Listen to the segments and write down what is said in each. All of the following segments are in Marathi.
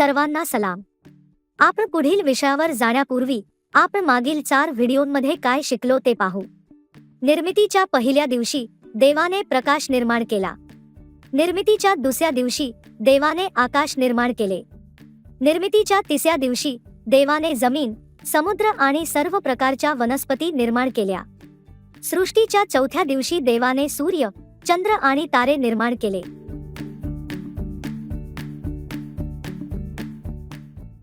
सर्वांना सलाम. आपण पुढील विषयावर जाण्यापूर्वी आपण मागील चार व्हिडिओमध्ये काय शिकलो ते पाहू. निर्मितीच्या पहिल्या दिवशी देवाने प्रकाश निर्माण केला. निर्मितीच्या दुसऱ्या दिवशी देवाने आकाश निर्माण केले. निर्मितीच्या तिसऱ्या दिवशी देवाने जमीन समुद्र आणि सर्व प्रकारच्या वनस्पती निर्माण केल्या. सृष्टीच्या चौथ्या दिवशी देवाने सूर्य चंद्र आणि तारे निर्माण केले.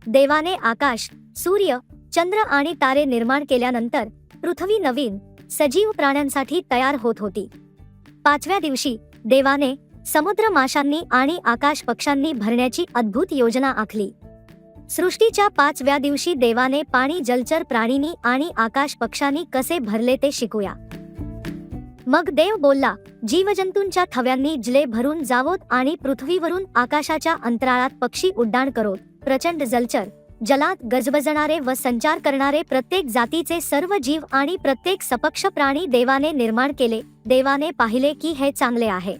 देवाने आकाश सूर्य चंद्र आणि तारे निर्माण केल्यानंतर पृथ्वी नवीन सजीव प्राण्यांसाठी तयार होत होती. पाचव्या दिवशी देवाने समुद्र माशांनी आणि आकाश पक्ष्यांनी भरण्याची अद्भुत योजना आखली. सृष्टीच्या पाचव्या दिवशी देवाने पाणी जलचर प्राणींनी आणि आकाश पक्ष्यांनी कसे भरले ते शिकूया. मग देव बोलला जीवजंतूंच्या थव्यांनी जले भरून जावोत आणि पृथ्वीवरून आकाशाच्या अंतराळात पक्षी उड्डाण करोत. प्रचंड जलचर जलात गजबजणारे व संचार करणारे प्रत्येक जातीचे सर्व जीव आणि प्रत्येक सपक्ष प्राणी देवाने निर्माण केले. देवाने पाहिले की हे चांगले आहे.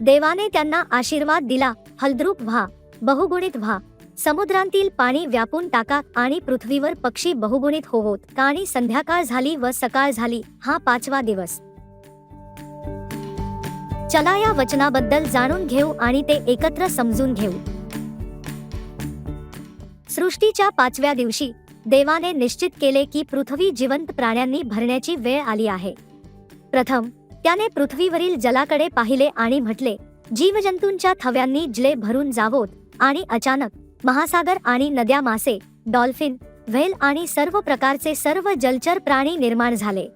देवाने त्यांना आशीर्वाद दिला. हलद्रूप व्हा बहुगुणित व्हा. समुद्रांतील पाणी व्यापून टाका आणि पृथ्वीवर पक्षी बहुगुणित होवोत. आणि संध्याकाळ झाली व सकाळ झाली. हा पाचवा दिवस. चला या वचनाबद्दल जाणून घेऊ आणि ते एकत्र समजून घेऊ. सृष्टीच्या पाचव्या दिवशी देवाने निश्चित केले की पृथ्वी जिवंत प्राण्यांनी भरण्याची वेळ आली आहे. प्रथम त्याने पृथ्वीवरील जलाकडे पाहिले आणि म्हटले जीवजंतूंच्या थव्यांनी जले भरून जावोत आणि अचानक महासागर आणि नद्या मासे डॉल्फिन व्हेल आणि सर्व प्रकारचे सर्व जलचर प्राणी निर्माण झाले.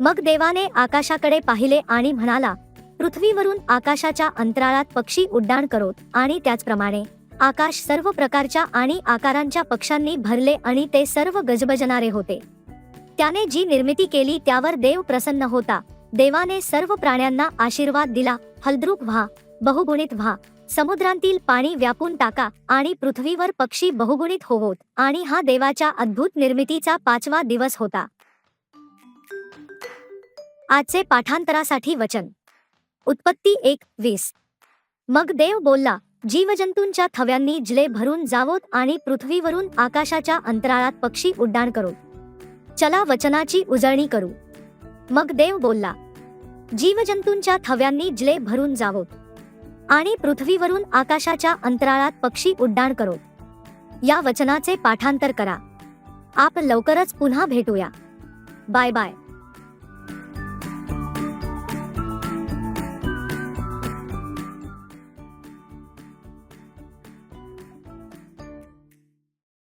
मग देवाने आकाशाकडे पाहिले आणि म्हणाला पृथ्वीवरून आकाशाच्या अंतराळात पक्षी उड्डाण करोत आणि त्याचप्रमाणे आकाश सर्व प्रकारच्या आणि आकारांच्या पक्ष्यांनी भरले आणि ते सर्व गजबजणारे होते. त्याने जी निर्मिती केली त्यावर देव प्रसन्न होता. देवाने सर्व प्राण्यांना आशीर्वाद दिला. फलद्रुप व्हा बहुगुणित व्हा. समुद्रांतील पाणी व्यापून टाका आणि पृथ्वीवर पक्षी बहुगुणित होवोत. आणि हा देवाच्या अद्भुत निर्मितीचा पाचवा दिवस होता. आजचे पाठांतरासाठी वचन. उत्पत्ती एक वीस. मग देव बोलला जीवजंतूंच्या थव्यांनी जिले भरून जावोत आणि पृथ्वीवरून आकाशाच्या अंतराळात पक्षी उड्डाण करोत चला वचनाची उजळणी करू. मग देव बोलला जीवजंतूंच्या थव्यांनी जिले भरून जावोत आणि पृथ्वीवरून आकाशाच्या अंतराळात पक्षी उड्डाण करोत या वचनाचे पाठांतर करा. आप लवकरच पुन्हा भेटूया. Bye bye.